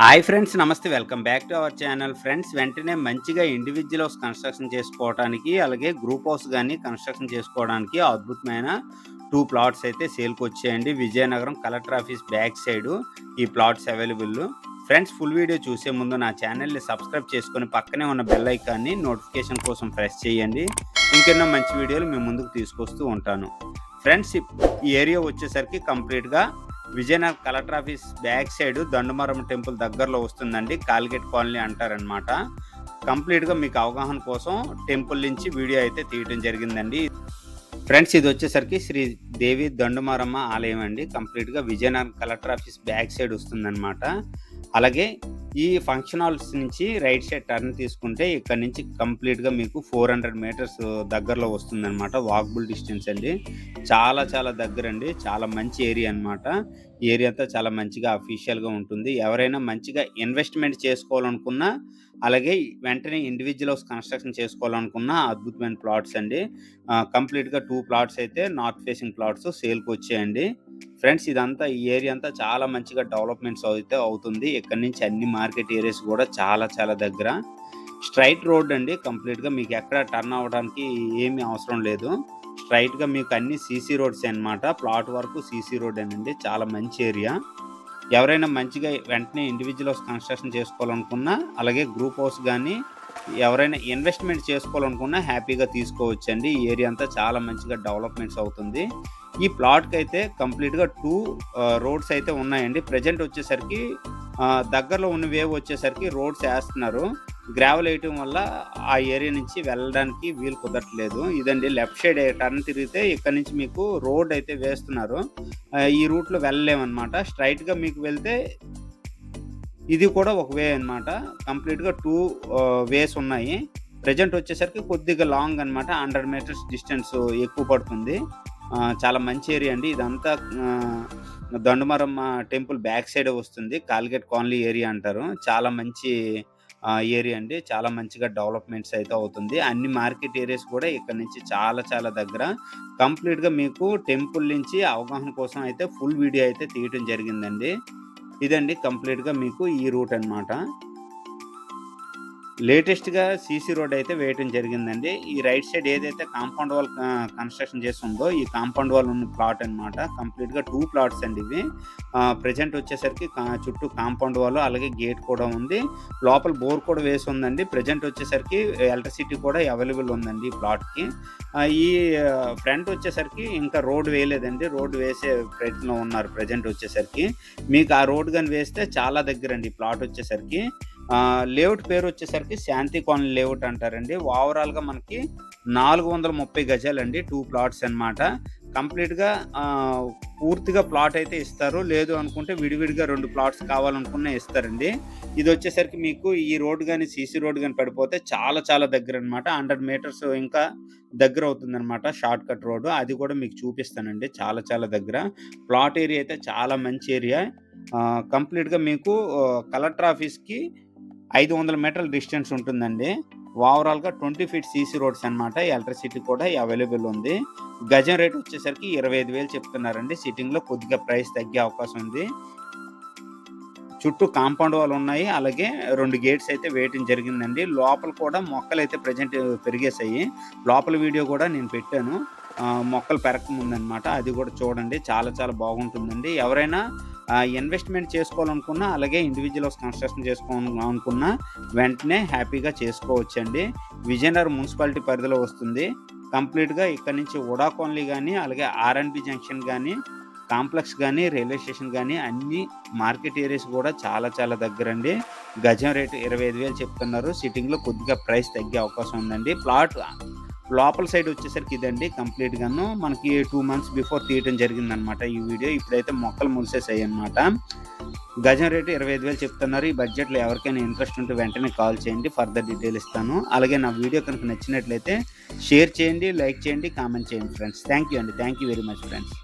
Hi friends నమస్తే. Welcome back to our channel. Friends వెంటనే మంచిగా ఇండివిజువల్ హౌస్ కన్స్ట్రక్షన్ చేసుకోవడానికి అలాగే గ్రూప్ హౌస్ కానీ కన్స్ట్రక్షన్ చేసుకోవడానికి అద్భుతమైన టూ ప్లాట్స్ అయితే సేల్కి వచ్చాయండి. Vizianagaram collector office back side ఈ plots available friends full video చూసే ముందు నా ఛానల్ని సబ్స్క్రైబ్ చేసుకొని పక్కనే ఉన్న బెల్ ఐకాన్ని నోటిఫికేషన్ కోసం ప్రెస్ చేయండి. ఇంకెన్నో మంచి వీడియోలు మేము ముందుకు తీసుకొస్తూ ఉంటాను. ఫ్రెండ్స్ ఈ ఏరియా వచ్చేసరికి కంప్లీట్గా Vizianagar collector office back side Dandamaram temple దగ్గరలో వస్తుందండి. కాల్గేట్ కాలనీ అంటారనమాట కంప్లీట్గా మీకు అవగాహన కోసం టెంపుల్ నుంచి వీడియో అయితే తీయడం జరిగిందండి. ఫ్రెండ్స్ ఇది వచ్చేసరికి శ్రీ దేవి దండుమారమ్మ ఆలయం అండి. కంప్లీట్గా Vizianagaram collector office back side వస్తుందన్నమాట. అలాగే ఈ ఫంక్షన్ హాల్స్ నుంచి రైట్ సైడ్ టర్న్ తీసుకుంటే ఇక్కడ నుంచి కంప్లీట్గా మీకు ఫోర్ హండ్రెడ్ మీటర్స్ దగ్గరలో వస్తుందన్నమాట. వాక్బుల్ డిస్టెన్స్ అండి. చాలా చాలా దగ్గర అండి చాలా మంచి ఏరియా అనమాట ఏరియా అంతా చాలా మంచిగా అఫీషియల్గా ఉంటుంది. ఎవరైనా మంచిగా ఇన్వెస్ట్మెంట్ చేసుకోవాలనుకున్నా అలాగే వెంటనే ఇండివిజువల్ హౌస్ కన్స్ట్రక్షన్ చేసుకోవాలనుకున్న అద్భుతమైన ప్లాట్స్ అండి. కంప్లీట్గా టూ ప్లాట్స్ అయితే నార్త్ ఫేసింగ్ ప్లాట్స్ సేల్కి వచ్చాయండి. ఫ్రెండ్స్ ఇదంతా ఈ ఏరియా అంతా చాలా మంచిగా డెవలప్మెంట్స్ అయితే అవుతుంది. ఇక్కడ నుంచి అన్ని మార్కెట్ ఏరియాస్ కూడా చాలా చాలా దగ్గర. స్ట్రైట్ రోడ్ అండి. కంప్లీట్గా మీకు ఎక్కడ టర్న్ అవ్వడానికి ఏమీ అవసరం లేదు. స్ట్రైట్గా మీకు అన్ని సీసీ రోడ్స్ అనమాట ప్లాట్ వరకు సీసీ రోడ్ అండి. చాలా మంచి ఏరియా. ఎవరైనా మంచిగా వెంటనే ఇండివిజువల్ హౌస్ కన్స్ట్రక్షన్ చేసుకోవాలనుకున్నా అలాగే గ్రూప్ హౌస్ కానీ ఎవరైనా ఇన్వెస్ట్మెంట్ చేసుకోవాలనుకున్నా హ్యాపీగా తీసుకోవచ్చండి. ఈ ఏరియా అంతా చాలా మంచిగా డెవలప్మెంట్స్ అవుతుంది. ఈ ప్లాట్కి అయితే కంప్లీట్గా టూ రోడ్స్ అయితే ఉన్నాయండి. ప్రజెంట్ వచ్చేసరికి దగ్గరలో ఉన్న వేవ్ వచ్చేసరికి రోడ్స్ వేస్తున్నారు. గ్రావెల్ వేయటం వల్ల ఆ ఏరియా నుంచి వెళ్ళడానికి వీలు కుదరట్లేదు. ఇదండి లెఫ్ట్ సైడ్ టర్న్ తిరిగితే ఇక్కడ నుంచి మీకు రోడ్ అయితే వేస్తున్నారు. ఈ రూట్లో వెళ్ళలేమన్నమాట. స్ట్రైట్గా మీకు వెళ్తే ఇది కూడా ఒక వే అనమాట కంప్లీట్గా టూ వేస్ ఉన్నాయి. ప్రజెంట్ వచ్చేసరికి కొద్దిగా లాంగ్ అనమాట హండ్రెడ్ మీటర్స్ డిస్టెన్స్ ఎక్కువ పడుతుంది. చాలా మంచి ఏరియా అండి. ఇదంతా Dandamaramma Dandumaramma temple back side వస్తుంది. కాల్గేట్ కాలనీ ఏరియా అంటారు. చాలా మంచి ఏరియా అండి. చాలా మంచిగా డెవలప్మెంట్స్ అయితే అవుతుంది. అన్ని మార్కెట్ ఏరియాస్ కూడా ఇక్కడ నుంచి చాలా చాలా దగ్గర. కంప్లీట్గా మీకు టెంపుల్ నుంచి అవగాహన కోసం అయితే ఫుల్ వీడియో అయితే తీయటం జరిగిందండి. ఇదండి కంప్లీట్గా మీకు ఈ రూట్ అన్నమాట. లేటెస్ట్గా సీసీ రోడ్ అయితే వేయటం జరిగిందండి. ఈ రైట్ సైడ్ ఏదైతే కాంపౌండ్ వాల్ కన్స్ట్రక్షన్ చేస్తుందో ఈ కాంపౌండ్ వాల్ ఉన్న ప్లాట్ అనమాట కంప్లీట్గా టూ ప్లాట్స్ అండి ఇవి. ప్రజెంట్ వచ్చేసరికి చుట్టూ కాంపౌండ్ వాల్ అలాగే గేట్ కూడా ఉంది. లోపల బోర్ కూడా వేసి ఉందండి. ప్రజెంట్ వచ్చేసరికి ఎలక్ట్రిసిటీ కూడా అవైలబుల్ ఉందండి ఈ ప్లాట్కి. ఈ ఫ్రంట్ వచ్చేసరికి ఇంకా రోడ్ వేయలేదండి. రోడ్ వేసే ప్రయత్నంలో ఉన్నారు ప్రజెంట్ వచ్చేసరికి. మీకు ఆ రోడ్ కానీ వేస్తే చాలా దగ్గర అండి ఈ ప్లాట్ వచ్చేసరికి. లేఅవుట్ పేరు వచ్చేసరికి శాంతి కాలనీ లేఅవుట్ అంటారండి. ఓవరాల్గా మనకి నాలుగు వందల ముప్పై గజాలండి టూ ప్లాట్స్ అనమాట కంప్లీట్గా పూర్తిగా ప్లాట్ అయితే ఇస్తారు. లేదు అనుకుంటే విడివిడిగా రెండు ప్లాట్స్ కావాలనుకున్నా ఇస్తారండి. ఇది వచ్చేసరికి మీకు ఈ రోడ్ కానీ సీసీ రోడ్ కానీ పడిపోతే చాలా చాలా దగ్గర అనమాట హండ్రెడ్ మీటర్స్ ఇంకా దగ్గర అవుతుంది అనమాట షార్ట్ కట్ రోడ్ అది కూడా మీకు చూపిస్తానండి. చాలా చాలా దగ్గర. ప్లాట్ ఏరియా అయితే చాలా మంచి ఏరియా కంప్లీట్గా మీకు కలెక్టర్ ఆఫీస్కి ఐదు వందల మీటర్ల డిస్టెన్స్ ఉంటుందండి. ఓవరాల్గా ట్వంటీ ఫీట్ సీసీ రోడ్స్ అనమాట ఎలక్ట్రిసిటీ కూడా అవైలబుల్ ఉంది. గజం రేట్ వచ్చేసరికి ఇరవై ఐదు వేలు చెప్తున్నారండి. సిట్టింగ్లో కొద్దిగా ప్రైస్ తగ్గే అవకాశం ఉంది. చుట్టూ కాంపౌండ్ వాళ్ళు ఉన్నాయి. అలాగే రెండు గేట్స్ అయితే వేయటం జరిగిందండి. లోపల కూడా మొక్కలు అయితే ప్రజెంట్ పెరిగేసాయి లోపల వీడియో కూడా నేను పెట్టాను. మొక్కలు పెరగకముందనమాట అది కూడా చూడండి. చాలా చాలా బాగుంటుందండి. ఎవరైనా ఇన్వెస్ట్మెంట్ చేసుకోవాలనుకున్నా అలాగే ఇండివిజువల్ కన్స్ట్రక్షన్ చేసుకోవాలనుకున్నా వెంటనే హ్యాపీగా చేసుకోవచ్చండి. విజయనగరం మున్సిపాలిటీ పరిధిలో వస్తుంది. కంప్లీట్గా ఇక్కడ నుంచి ఉడాకోన్లీ కానీ అలాగే ఆర్ఎన్బి జంక్షన్ కానీ కాంప్లెక్స్ కానీ రైల్వే స్టేషన్ కానీ అన్ని మార్కెట్ ఏరియాస్ కూడా చాలా చాలా దగ్గర అండి గజం రేటు ఇరవై ఐదు వేలు చెప్తున్నారు. సిట్టింగ్లో కొద్దిగా ప్రైస్ తగ్గే అవకాశం ఉందండి. ప్లాట్ లోపల సైడ్ వచ్చేసరికి ఇదండి కంప్లీట్ గాను. మనకి టూ మంత్స్ బిఫోర్ తీయటం జరిగిందనమాట ఈ వీడియో. ఇప్పుడైతే మొక్కలు ములిసేసాయి అనమాట గజం రేటు ఇరవై ఐదు వేలు చెప్తున్నారు. ఈ బడ్జెట్లో ఎవరికైనా ఇంట్రెస్ట్ ఉంటే వెంటనే కాల్ చేయండి ఫర్దర్ డీటెయిల్ ఇస్తాను. అలాగే నా వీడియో కనుక నచ్చినట్లయితే షేర్ చేయండి లైక్ చేయండి కామెంట్ చేయండి ఫ్రెండ్స్. థ్యాంక్ యూ అండి. Thank you very much friends.